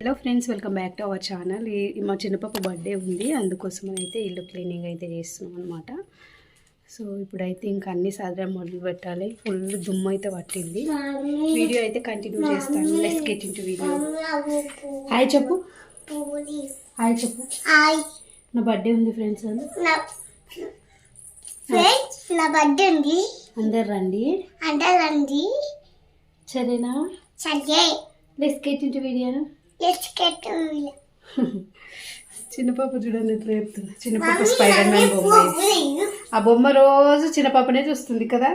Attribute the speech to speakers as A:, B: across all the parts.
A: Hello friends welcome back to our channel ఈ మా చిన్నపాప birthday ఉంది. అందుకోసం అయితే ఇల్లు క్లీనింగ్ అయితే చేస్తున్నాం అనమాట సో ఇప్పుడైతే ఇంకా అన్ని సాధారణ మొదలు పెట్టాలి. ఫుల్ దుమ్ము అయితే పట్టింది. వీడియో అయితే కంటిన్యూ చేస్తాను. Let's get into video hi చెప్పు. హాయ్ చెప్పు.
B: హాయ్
A: నా బర్త్డే ఉంది ఫ్రెండ్స్
B: నా ఫ్రెండ్స్ నా బర్త్డే ఉంది.
A: అందరు రండి.
B: అందరండి
A: సరేనా?
B: సరే.
A: Let's get into video
B: let's get
A: చిన్నపాప చూడండి ఎట్లా చెప్తున్నా చిన్నపాప స్పైడర్ మ్యాన్ బొమ్మ. ఆ బొమ్మ రోజు చిన్నపాపనే చూస్తుంది కదా?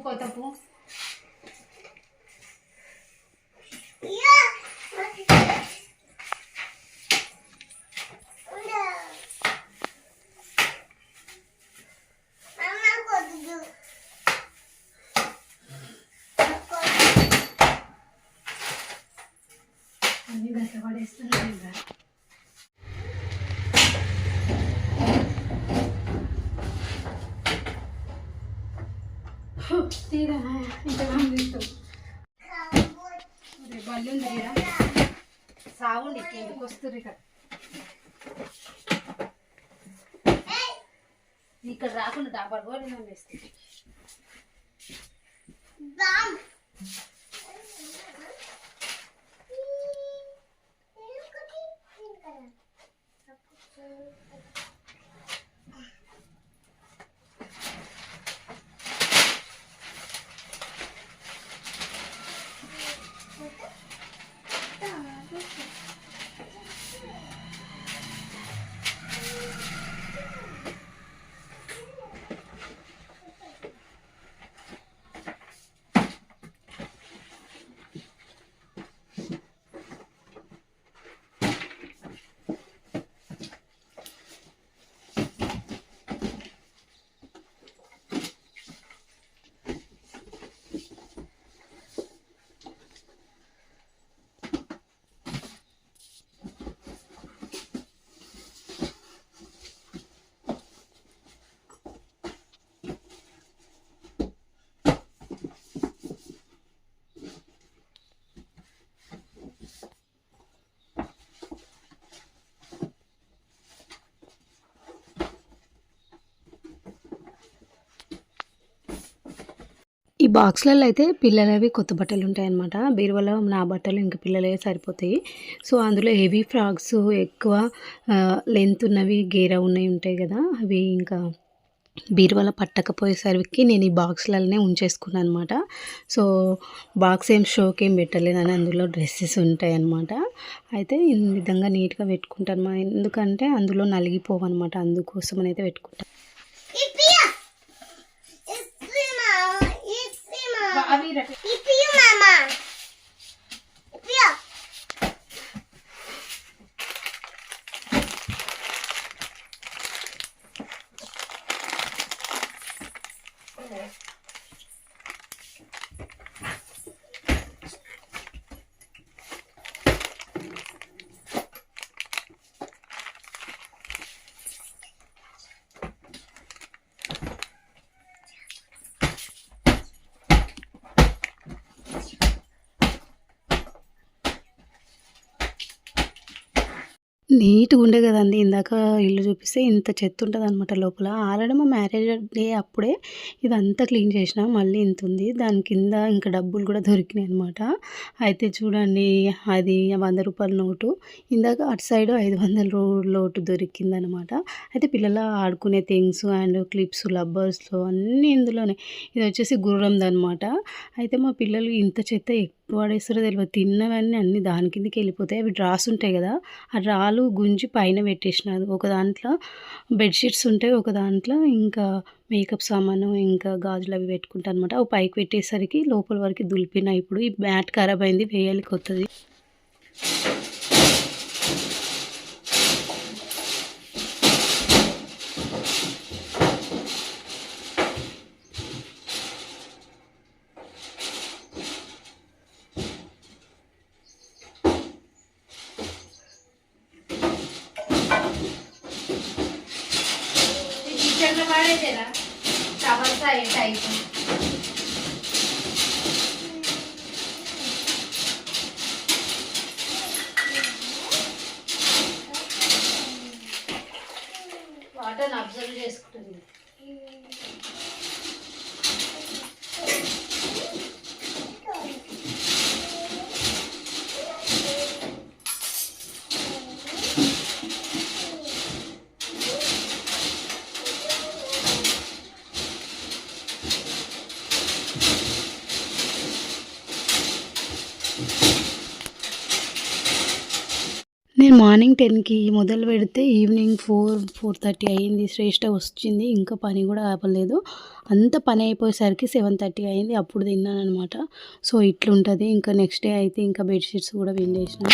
A: 过得不 హు, తీరా ఇంతమంది తీస్తాం రే బల్లి ఉంది తీరా సాగుండి కిందకి వస్తుంది ఇక్కడ? ఇక్కడ రాకుండా డాబర్ కూడా నేను వేస్తుంది ఈ బాక్స్లలో అయితే పిల్లలవి కొత్త బట్టలు ఉంటాయన్నమాట. బీరువాలో నా బట్టలు ఇంకా పిల్లలే సరిపోతాయి. సో అందులో హెవీ ఫ్రాక్స్ ఎక్కువ లెంత్ ఉన్నవి గేరా ఉన్నవి ఉంటాయి కదా అవి ఇంకా బీరువాల పట్టకపోయేసరికి నేను ఈ బాక్స్లలోనే ఉంచేసుకున్నాను అనమాట సో బాక్స్ ఏం షోకి ఏం పెట్టలేదని అందులో డ్రెస్సెస్ ఉంటాయి అన్నమాట అయితే ఈ విధంగా నీట్గా పెట్టుకుంటాను ఎందుకంటే అందులో నలిగిపోవన్నమాట అందుకోసం అయితే పెట్టుకుంటాను I'll be right. You, Mama. నీట్‌గా ఉండే కదండీ! ఇందాక ఇల్లు చూపిస్తే ఇంత చెత్త ఉంటుంది అనమాట లోపల. ఆల్రెడీ మా మ్యారేజ్ డే అప్పుడే ఇదంతా క్లీన్ చేసినా. మళ్ళీ ఇంత ఉంది దాని కింద ఇంకా డబ్బులు కూడా దొరికినాయి అనమాట అయితే చూడండి అది వంద రూపాయల నోటు. ఇందాక అటు సైడు 500 రూ నోటు దొరికిందనమాట. అయితే పిల్లల ఆడుకునే థింగ్స్ అండ్ క్లిప్స్, లబ్బర్స్ అన్నీ ఇందులోనే. ఇది వచ్చేసి గుర్రందనమాట. అయితే మా పిల్లలు ఇంత చెత్త పడేస్తారో తెలియదు తిన్నవన్నీ అన్నీ దాని కిందకి వెళ్ళిపోతాయి. అవి డ్రాస్ ఉంటాయి కదా! ఆ డ్రాలు గుంజి పైన పెట్టేసిన. ఒక దాంట్లో బెడ్‌షీట్స్ ఉంటాయి. ఒక దాంట్లో ఇంకా మేకప్ సామాను, ఇంకా గాజులు అవి పెట్టుకుంటా అనమాట. అవి పైకి పెట్టేసరికి లోపల వరకు దులిపిన ఇప్పుడు. ఈ మ్యాట్ ఖరాబ్ అయింది. వేయాలి కొత్తది.
C: కిచెన్లో పడేదేరా టవల్స్ అయ్యే టైప్ వాటర్ అబ్జర్వ్ చేసుకుంటుంది
A: నేను మార్నింగ్ 10కి మొదలు పెడితే ఈవినింగ్ 4, 4:30 అయింది. శ్రేష్ట వచ్చింది. ఇంకా పని కూడా ఆపలేదు అంత పని అయిపోయేసరికి 7:30 అయింది. అప్పుడు తిన్నాను అనమాట సో, ఇట్లుంటుంది ఇంకా నెక్స్ట్ డే అయితే ఇంకా బెడ్‌షీట్స్ కూడా పిండేసిన.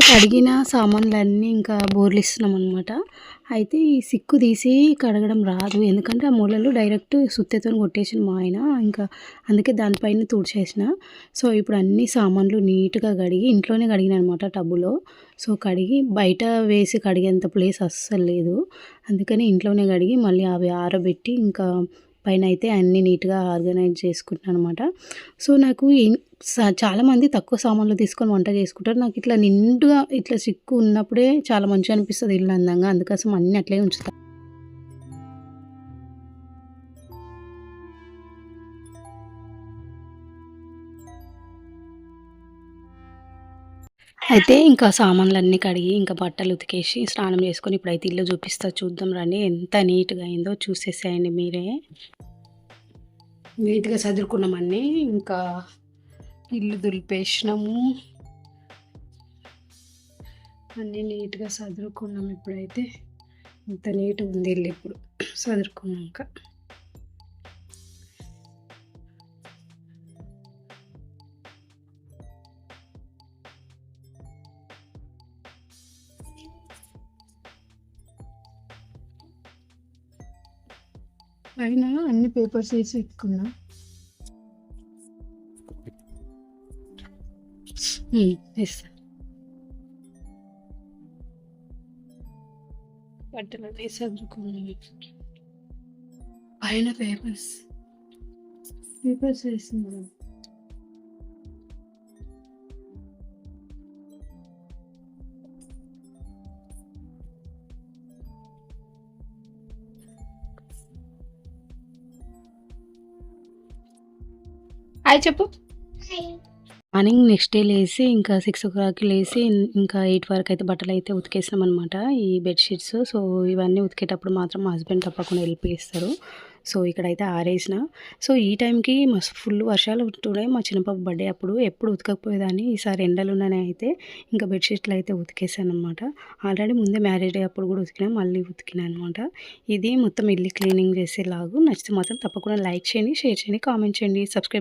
A: కడిగిన సామాన్లన్నీ ఇంకా బోర్లు ఇస్తున్నాం అనమాట అయితే ఈ సిక్కు తీసి కడగడం రాదు. ఎందుకంటే ఆ మూలలు డైరెక్ట్ సుత్తెతో కొట్టేసిన మా ఆయన. ఇంకా అందుకే దానిపైన తుడిచేసిన. సో, ఇప్పుడు అన్ని సామాన్లు నీట్‌గా కడిగి ఇంట్లోనే కడిగినాననమాట టబ్బులో. సో, కడిగి బయట వేసి కడిగేంత ప్లేస్ అస్సలు లేదు. అందుకని ఇంట్లోనే కడిగి మళ్ళీ అవి ఆరబెట్టి ఇంకా పైన అయితే అన్నీ నీట్‌గా ఆర్గనైజ్ చేసుకుంటున్నాను అనమాట సో, నాకు చాలామంది తక్కువ సామాన్లు తీసుకొని వంట చేసుకుంటారు. నాకు ఇట్లా నిండుగా ఇట్లా సిక్కు ఉన్నప్పుడే చాలా మంచిగా అనిపిస్తుంది ఇల్లు అందంగా. అందుకోసం అన్నీ అట్లే ఉంచుతాను అయితే ఇంకా సామాన్లన్నీ కడిగి ఇంకా బట్టలు ఉతికేసి స్నానం చేసుకొని ఇప్పుడైతే ఇల్లు చూపిస్తా చూద్దాం రండి. ఎంత నీట్‌గా అయిందో చూసేసేయండి మీరే. నీట్‌గా చదువుకున్నామన్నీ ఇంకా ఇల్లు దులిపేసినాము. అన్నీ నీట్‌గా సదురుకున్నాం ఇప్పుడైతే. ఇంత నీట్‌గా ఉంది ఇల్లు ఇప్పుడు సదురుకున్నాక. పైన అన్ని పేపర్స్ ఏసి పెట్టుకున్నా. హ్మ్. ఏస్తా. బట్టలన్నీ సదురుకున్నాము. పైన పేపర్స్. పేపర్స్ ఏసినా. హాయ్ చెప్పు.
B: హాయ్.
A: మార్నింగ్ నెక్స్ట్ డే లేసి ఇంకా 6:00కి లేసి ఇంకా 8 వరకైతే బట్టలైతే ఉతికేసినామనమాట. ఈ బెడ్‌షీట్స్. సో, ఇవన్నీ ఉతికేటప్పుడు మాత్రం మా హస్బెండ్ తప్పకుండా హెల్ప్ చేస్తారు. సో, ఇక్కడైతే ఆరేసిన. సో, ఈ టైంకి మస్తు ఫుల్ వర్షాలు ఉంటుండే. మా చిన్న పాప బర్త్‌డే అప్పుడు. ఎప్పుడు ఉతకకపోయేదాన్ని. ఈసారి ఎండలున్నాయని అయితే ఇంకా బెడ్‌షీట్లు అయితే ఉతికేసాననమాట. ఆల్రెడీ ముందే మ్యారేజ్ డే అప్పుడు కూడా ఉతికినా. మళ్ళీ ఉతికినా అనమాట. ఇది మొత్తం ఇల్లు క్లీనింగ్ చేసేలాగా. నచ్చితే మాత్రం తప్పకుండా లైక్ చేయండి, షేర్ చేయండి, కామెంట్ చేయండి, సబ్స్క్రైబ్